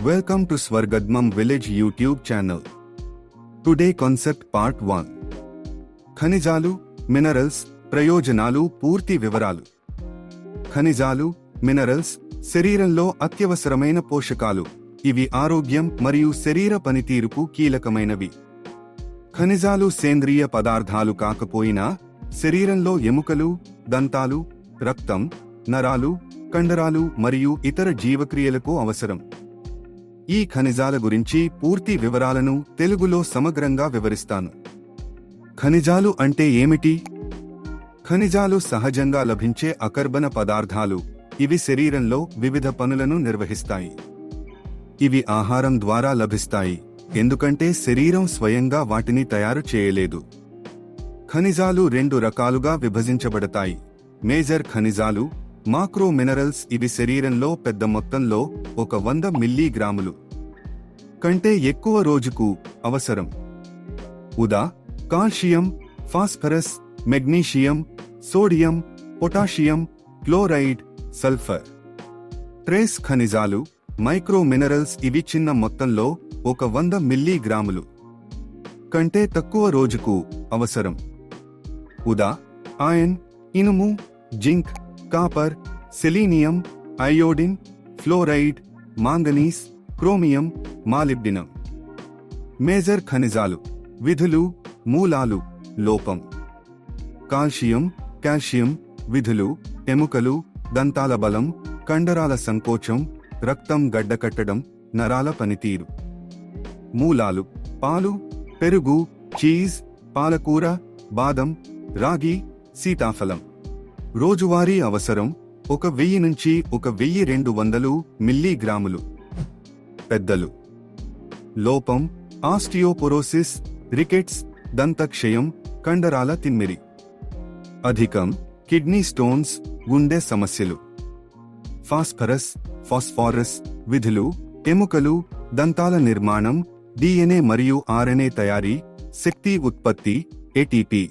Welcome to Swargadmam Village YouTube channel. Today concept part 1. ఖనిజాలు minerals ప్రయోజనాలు పూర్తి వివరాలు ఖనిజాలు మినరల్స్ శరీరంలో అత్యవసరమైన పోషకాలు ఇవి ఆరోగ్యం మరియు శరీర పనితీరుకు కీలకమైనవి ఖనిజాలు సేంద్రియ పదార్థాలు కాకపోయినా శరీరంలో ఎముకలు దంతాలు రక్తం నరాలు కండరాలు మరియు ఇతర జీవక్రియలకు అవసరం ఈ ఖనిజాల గురించి పూర్తి వివరాలను తెలుగులో సమగ్రంగా వివరిస్తాను. ఖనిజాలు అంటే ఏమిటి? ఖనిజాలు సహజంగా లభించే అకర్బన పదార్థాలు. ఇవి శరీరంలో వివిధ పనులను నిర్వహిస్తాయి. ఇవి ఆహారం ద్వారా లభిస్తాయి. ఎందుకంటే శరీరం స్వయంగా వాటిని తయారు చేయలేదు. ఖనిజాలు రెండు రకాలుగా విభజించబడతాయి. మేజర్ ఖనిజాలు మాక్రో మినరల్స్ ఇవి శరీరంలో పెద్ద మొత్తంలో ఒక వంద మిల్లీగ్రాములు. కంటే ఎక్కువ రోజుకు అవసరం. ఉదా calcium phosphorus magnesium sodium potassium chloride sulphur. Trace ఖనిజాలు మైక్రో మినరల్స్ ఇవి చిన్న మొత్తంలో ఒక వంద మిల్లీగ్రాములు. కంటే తక్కువ రోజుకు అవసరం. ఉదా ఆయన్ ఇనుము zinc copper selenium iodine fluoride manganese chromium molybdenum. Major ఖనిజాలు విధులు మూలాలు లోపం. కాల్షియం కాల్షియం విధులు ఎముకలు దంతాల బలం కండరాల సంకోచం రక్తం గడ్డకట్టడం నరాల పనితీరు. మూలాలు పాలు పెరుగు చీజ్ పాలకూర బాదం రాగి సీతాఫలం. రోజువారీ అవసరం ఒక వెయ్యి నుంచి ఒక వెయ్యి రెండు వందలు మిల్లీగ్రాములు. పెద్దలు. లోపం ఆస్టియోపొరోసిస్ రికెట్స్ దంతక్షయం కండరాల తిమ్మిరి. అధికం కిడ్నీ స్టోన్స్ గుండె సమస్యలు. ఫాస్ఫరస్ ఫాస్ఫారస్ విధులు ఎముకలు దంతాల నిర్మాణం డిఎన్ఏ మరియు ఆర్ఎన్ఏ తయారీ శక్తి ఉత్పత్తి ఏటీపీ.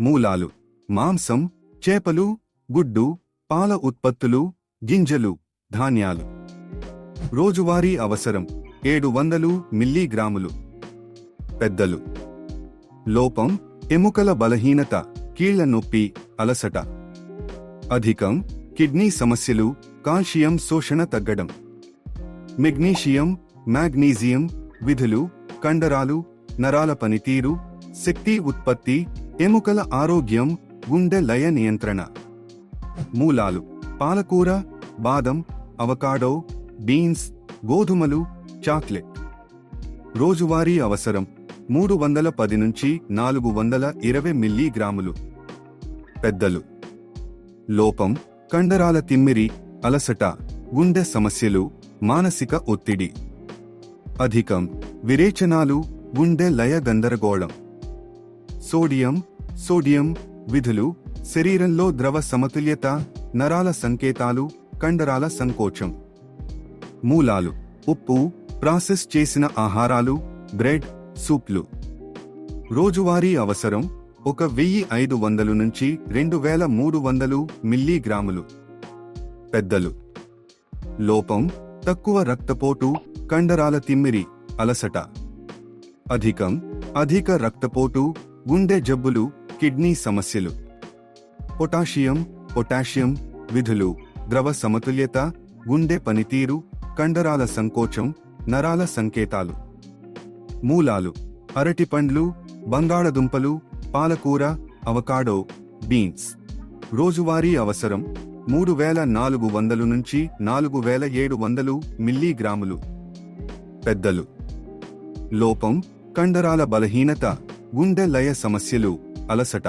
మూలాలు మాంసం చేపలు గుడ్డు పాల ఉత్పత్తులు గింజలు ధాన్యాలు. రోజువారీ అవసరం ఏడు వందలు మిల్లీగ్రాములు. పెద్దలు. లోపం ఎముకల బలహీనత కీళ్ళ నొప్పి అలసట. అధికం కిడ్నీ సమస్యలు కాల్షియం శోషణ తగ్గడం. మెగ్నీషియం మాగ్నీజియం విధులు కండరాలు నరాల పనితీరు శక్తి ఉత్పత్తి ఎముకల ఆరోగ్యం గుండె లయ నియంత్రణ. మూలాలు పాలకూర బాదం అవకాడో బీన్స్ గోధుమలు చాక్లెట్. రోజువారీ అవసరం మూడు వందల పది నుంచి నాలుగు వందల ఇరవై మిల్లీగ్రాములు. పెద్దలు. లోపం కండరాల తిమ్మిరి అలసట గుండె సమస్యలు మానసిక ఒత్తిడి. అధికం విరేచనాలు గుండె లయ గందరగోళం. సోడియం సోడియం విధులు శరీరంలో ద్రవ సమతుల్యత నరాల సంకేతాలు కండరాల సంకోచం. మూలాలు ఉప్పు ప్రాసెస్ చేసిన ఆహారాలు బ్రెడ్ సూప్లు. రోజువారీ అవసరం ఒక వెయ్యి ఐదు వందలు నుంచి రెండు వేల మూడు వందలు మిల్లీగ్రాములు. పెద్దలు. లోపం తక్కువ రక్తపోటు కండరాల తిమ్మిరి అలసట. అధికం అధిక రక్తపోటు గుండె జబ్బులు కిడ్నీ సమస్యలు. పొటాషియం పొటాషియం విధులు ద్రవ సమతుల్యత గుండె పనితీరు కండరాల సంకోచం నరాల సంకేతాలు. మూలాలు. అరటిపండ్లు బంగాళదుంపలు పాలకూర అవకాడో బీన్స్. రోజువారీ అవసరం. మూడు వేల నాలుగు వందలు నుంచి నాలుగు వేల ఏడు వందలు మిల్లీగ్రాములు. పెద్దలు. లోపం కండరాల బలహీనత గుండె లయ సమస్యలు. అలసట.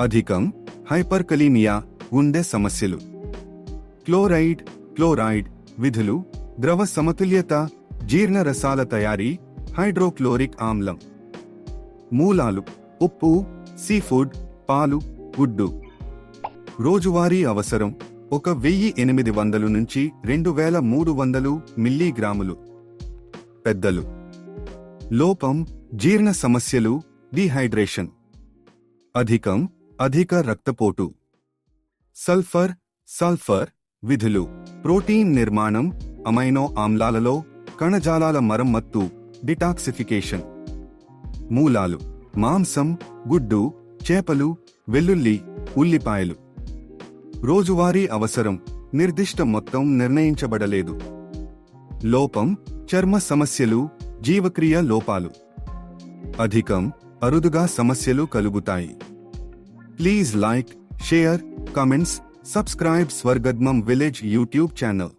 అధికం హైపర్కలీమియా గుండె సమస్యలు. క్లోరైడ్ క్లోరైడ్ విధులు ద్రవ సమతుల్యత జీర్ణ రసాల తయారీ హైడ్రోక్లోరిక్ ఆమ్లం. మూలాలు ఉప్పు సీఫుడ్ పాలు గుడ్డు. రోజువారీ అవసరం ఒక వెయ్యి ఎనిమిది వందలు నుంచి రెండు వేల మూడు వందలు మిల్లీగ్రాములు. పెద్దలు. లోపం జీర్ణ సమస్యలు డీహైడ్రేషన్. అధికం అధిక రక్తపోటు. సల్ఫర్ సల్ఫర్ విధులు. ప్రోటీన్ నిర్మాణం అమైనో ఆమ్లాలలో కణజాలాల మరమ్మత్తు డిటాక్సిఫికేషన్. మూలాలు. మాంసం గుడ్డు చేపలు వెల్లుల్లి ఉల్లిపాయలు. రోజువారీ అవసరం. నిర్దిష్ట మొత్తం నిర్ణయించబడలేదు. లోపం చర్మ సమస్యలు జీవక్రియ లోపాలు. అధికం అరుదుగా సమస్యలు కలుగుతాయి. Please like share comments subscribe స్వర్గద్మం village YouTube channel